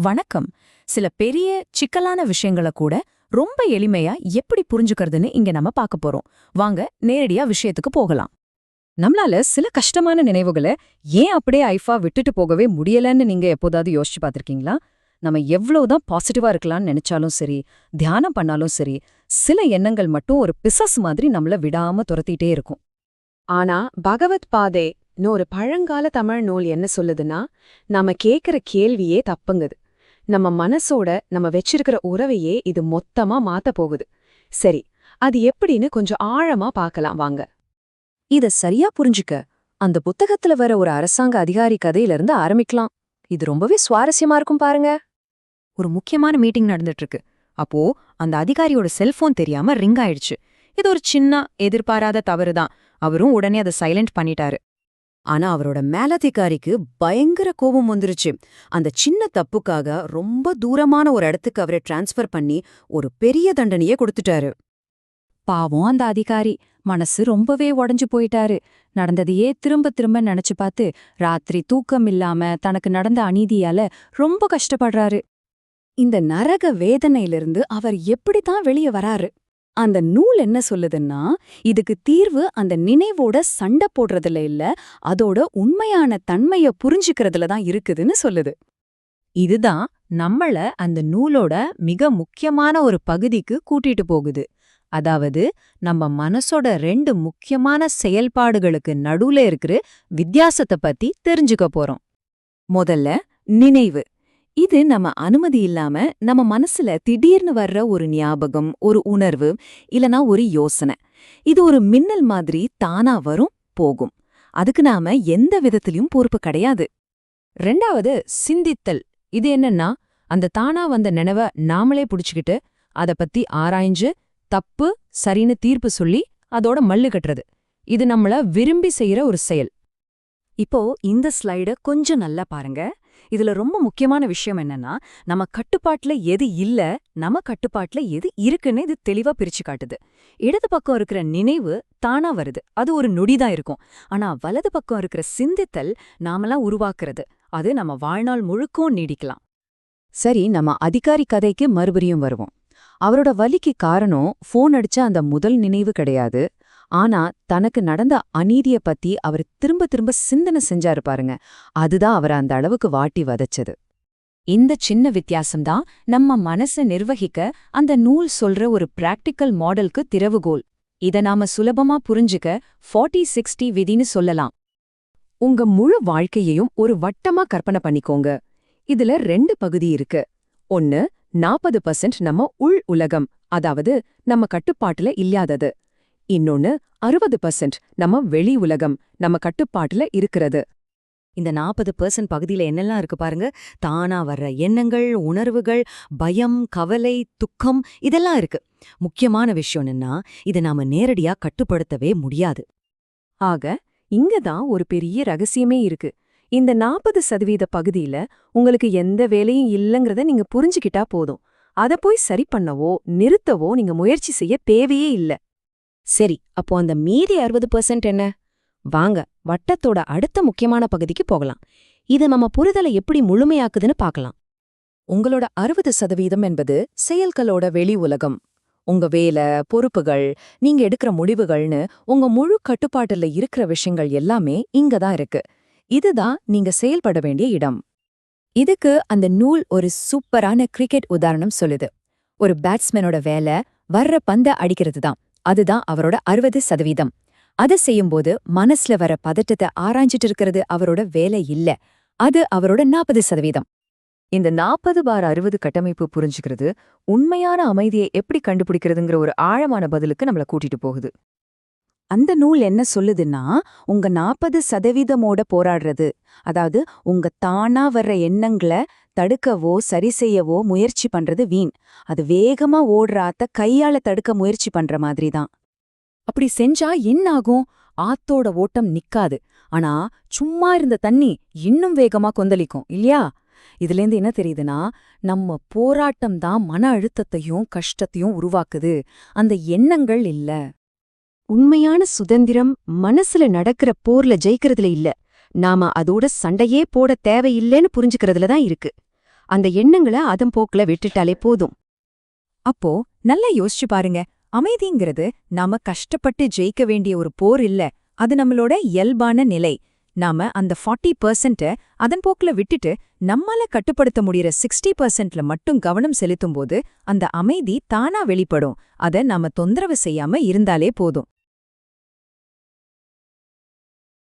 வணக்கம். சில பெரிய சிக்கலான விஷயங்களை கூட ரொம்ப எளிமையா எப்படி புரிஞ்சுக்கிறதுன்னு இங்க நம்ம பார்க்க போறோம். வாங்க நேரடியா விஷயத்துக்கு போகலாம். நம்மளால சில கஷ்டமான நினைவுகளை ஏன் அப்படியே ஐஃபா விட்டுட்டு போகவே முடியலன்னு நீங்க எப்போதாவது யோசிச்சு பார்த்துருக்கீங்களா? நம்ம எவ்வளவுதான் பாசிட்டிவா இருக்கலாம்னு நினைச்சாலும் சரி தியானம் பண்ணாலும் சரி சில எண்ணங்கள் மட்டும் ஒரு பிசஸ் மாதிரி நம்மள விடாம துரத்திட்டே இருக்கும். ஆனா பகவத் பாதே ஒரு பழங்கால தமிழ் நூல் என்ன சொல்லுதுன்னா நாம கேக்குற கேள்வியே தப்புங்குது. நம்ம மனசோட நம்ம வச்சிருக்கிற உறவையே இது மொத்தமா மாத்த போகுது. சரி அது எப்படின்னு கொஞ்சம் ஆழமா பார்க்கலாம் வாங்க. இத சரியா புரிஞ்சுக்க அந்த புத்தகத்துல வர ஒரு அரசாங்க அதிகாரி கதையிலிருந்து ஆரம்பிக்கலாம். இது ரொம்பவே சுவாரஸ்யமா இருக்கும் பாருங்க. ஒரு முக்கியமான மீட்டிங் நடந்துட்டு இருக்கு அப்போ அந்த அதிகாரியோட செல்போன் தெரியாம ரிங் ஆயிடுச்சு. இது ஒரு சின்ன எதிர்பாராத தவறுதான். அவரும் உடனே அதை சைலண்ட் பண்ணிட்டாரு. ஆனா அவரோட மேலதிகாரிக்கு பயங்கர கோபம் வந்துருச்சு. அந்த சின்ன தப்புக்காக ரொம்ப தூரமான ஒரு இடத்துக்கு அவரை டிரான்ஸ்ஃபர் பண்ணி ஒரு பெரிய தண்டனையே கொடுத்துட்டாரு. பாவம் அந்த அதிகாரி. மனசு ரொம்பவே உடஞ்சு போயிட்டாரு. நடந்ததையே திரும்ப திரும்ப நினைச்சு பார்த்து ராத்திரி தூக்கம் இல்லாம தனக்கு நடந்த அநீதியால ரொம்ப கஷ்டப்படுறாரு. இந்த நரக வேதனையிலிருந்து அவர் எப்படித்தான் வெளியே வராரு? அந்த நூல் என்ன சொல்லுதுன்னா இதுக்கு தீர்வு அந்த நினைவோட சண்டை போடுறதுல இல்ல அதோட உண்மையான தன்மைய புரிஞ்சுக்கிறதுல தான் இருக்குதுன்னு சொல்லுது. இதுதான் நம்மள அந்த நூலோட மிக முக்கியமான ஒரு பகுதிக்கு கூட்டிட்டு போகுது. அதாவது நம்ம மனசோட ரெண்டு முக்கியமான செயல்பாடுகளுக்கு நடுவுல இருக்கிற வித்தியாசத்தை பத்தி தெரிஞ்சுக்க போறோம். முதல்ல நினைவு. இது நம்ம அனுமதி இல்லாம நம்ம மனசுல திடீர்னு வர்ற ஒரு ஞாபகம் ஒரு உணர்வு இல்லனா ஒரு யோசனை. இது ஒரு மின்னல் மாதிரி தானா வரும் போகும். அதுக்கு நாம எந்த விதத்திலயும் பொறுப்பு கிடையாது. ரெண்டாவது சிந்தித்தல். இது என்னன்னா அந்த தானா வந்த நினைவ நாமளே புடிச்சுக்கிட்டு அத பத்தி ஆராய்ஞ்சு தப்பு சரின்னு தீர்ப்பு சொல்லி அதோட மல்லு கட்டுறது. இது நம்மள விரும்பி செய்யற ஒரு செயல். இப்போ இந்த ஸ்லைட கொஞ்சம் நல்லா பாருங்க. இதுல ரொம்ப முக்கியமான விஷயம் என்னன்னா நம்ம கட்டுப்பாட்டுல எது இல்ல நம்ம கட்டுப்பாட்டுல எது இருக்குன்னு இது தெளிவா பிரிச்சு காட்டுது. இடது பக்கம் இருக்கிற நினைவு தானா வருது. அது ஒரு நொடிதான் இருக்கும். ஆனா வலது பக்கம் இருக்கிற சிந்தித்தல் நாமெல்லாம் உருவாக்குறது. அது நம்ம வாழ்நாள் முழுக்கும் நீடிக்கலாம். சரி நம்ம அதிகாரி கதைக்கு மறுபடியும் வருவோம். அவரோட வலிக்கு காரணம் ஃபோன் அடிச்ச அந்த முதல் நினைவு கிடையாது. ஆனா தனக்கு நடந்த அநீதிய பத்தி அவர் திரும்ப திரும்ப சிந்தனை செஞ்சாரு பாருங்க. அதுதான் அவரை அந்த அளவுக்கு வாட்டி வதச்சது. இந்த சின்ன வித்தியாசம்தான் நம்ம மனசை நிர்வகிக்க அந்த நூல் சொல்ற ஒரு பிராக்டிக்கல் மாடலுக்கு திறவுகோல். இத நாம சுலபமா புரிஞ்சுக்க ஃபார்ட்டி சிக்ஸ்டி விதின்னு சொல்லலாம். உங்க முழு வாழ்க்கையையும் ஒரு வட்டமா கற்பனை பண்ணிக்கோங்க. இதுல ரெண்டு பகுதி இருக்கு. ஒன்னு நாற்பது பர்சன்ட் நம்ம உள் உலகம் அதாவது நம்ம கட்டுப்பாட்டுல இல்லாதது. இன்னொன்னு அறுபது பர்சன்ட் நம்ம வெளி உலகம் நம்ம கட்டுப்பாட்டுல இருக்கிறது. இந்த நாற்பது பர்சன்ட் பகுதியில என்னெல்லாம் இருக்கு பாருங்க? தானா வர்ற எண்ணங்கள் உணர்வுகள் பயம் கவலை துக்கம் இதெல்லாம் இருக்கு. முக்கியமான விஷயம் என்னன்னா இதை நாம நேரடியா கட்டுப்படுத்தவே முடியாது. ஆக இங்கதான் ஒரு பெரிய ரகசியமே இருக்கு. இந்த நாற்பது சதவீத பகுதியில உங்களுக்கு எந்த வேலையும் இல்லைங்கிறத நீங்க புரிஞ்சுக்கிட்டா போதும். அத போய் சரி பண்ணவோ நிறுத்தவோ நீங்க முயற்சி செய்ய தேவையே இல்ல. சரி அப்போ அந்த மீதி அறுபது பெர்சன்ட் என்ன? வாங்க வட்டத்தோட அடுத்த முக்கியமான பகுதிக்கு போகலாம். இது நம்ம புரிதலை எப்படி முழுமையாக்குதுன்னு பார்க்கலாம். உங்களோட அறுபது சதவீதம் என்பது செயல்களோட வெளி உலகம். உங்க வேலை பொறுப்புகள் நீங்க எடுக்கிற முடிவுகள்னு உங்க முழு கட்டுப்பாட்டுல இருக்கிற விஷயங்கள் எல்லாமே இங்க தான் இருக்கு. இதுதான் நீங்க செயல்பட வேண்டிய இடம். இதுக்கு அந்த நூல் ஒரு சூப்பரான கிரிக்கெட் உதாரணம் சொல்லுது. ஒரு பேட்ஸ்மேனோட வேலை வர்ற பந்த அடிக்கிறது தான் அதுதான் அவரோட அறுபது சதவீதம். அதை செய்யும்போது மனசுல வர பதட்டத்தை ஆராய்ஞ்சிட்டு இருக்கிறது அவரோட வேலை இல்ல. அது அவரோட நாற்பது சதவீதம். இந்த நாற்பது பார் அறுபது கட்டமைப்பு புரிஞ்சுக்கிறது உண்மையான அமைதியை எப்படி கண்டுபிடிக்கிறதுங்கிற ஒரு ஆழமான பதிலுக்கு நம்மள கூட்டிட்டு போகுது. அந்த நூல் என்ன சொல்லுதுன்னா உங்க நாற்பது சதவீதமோட போராடுறது. அதாவது உங்க தானா வர்ற எண்ணங்களை தடுக்கவோ சரி செய்யவோ முயற்சி பண்றது வீண். அது வேகமா ஓடுற ஆத்த கையால தடுக்க முயற்சி பண்ற மாதிரி தான் அப்படி செஞ்சா என்ன ஆகும் ஆத்தோட ஓட்டம் நிக்காது. ஆனா சும்மா இருந்த தண்ணி இன்னும் வேகமா கொந்தளிக்கும் இல்லையா? இதுலேருந்து என்ன தெரியுதுன்னா நம்ம போராட்டம் தான் மன அழுத்தத்தையும் கஷ்டத்தையும் உருவாக்குது. அந்த எண்ணங்கள் இல்ல. உண்மையான சுதந்திரம் மனசுல நடக்கிற போர்ல ஜெயிக்கிறதுல இல்ல. நாம அதோட சண்டையே போட தேவையில்லைன்னு புரிஞ்சுக்கிறதுல தான் இருக்கு. அந்த எண்ணங்களை அதன் போக்குல விட்டுட்டாலே போதும். அப்போ நல்லா யோசிச்சு பாருங்க. அமைதிங்கிறது நாம கஷ்டப்பட்டு ஜெயிக்க வேண்டிய ஒரு போர் இல்ல. அது நம்மளோட இயல்பான நிலை. நாம அந்த ஃபார்ட்டி பர்சன்ட்ட அதன் போக்குல விட்டுட்டு நம்மால கட்டுப்படுத்த முடியற 60% பர்சன்ட்ல மட்டும் கவனம் செலுத்தும்போது அந்த அமைதி தானா வெளிப்படும். அத நாம தொந்தரவு செய்யாம இருந்தாலே போதும்.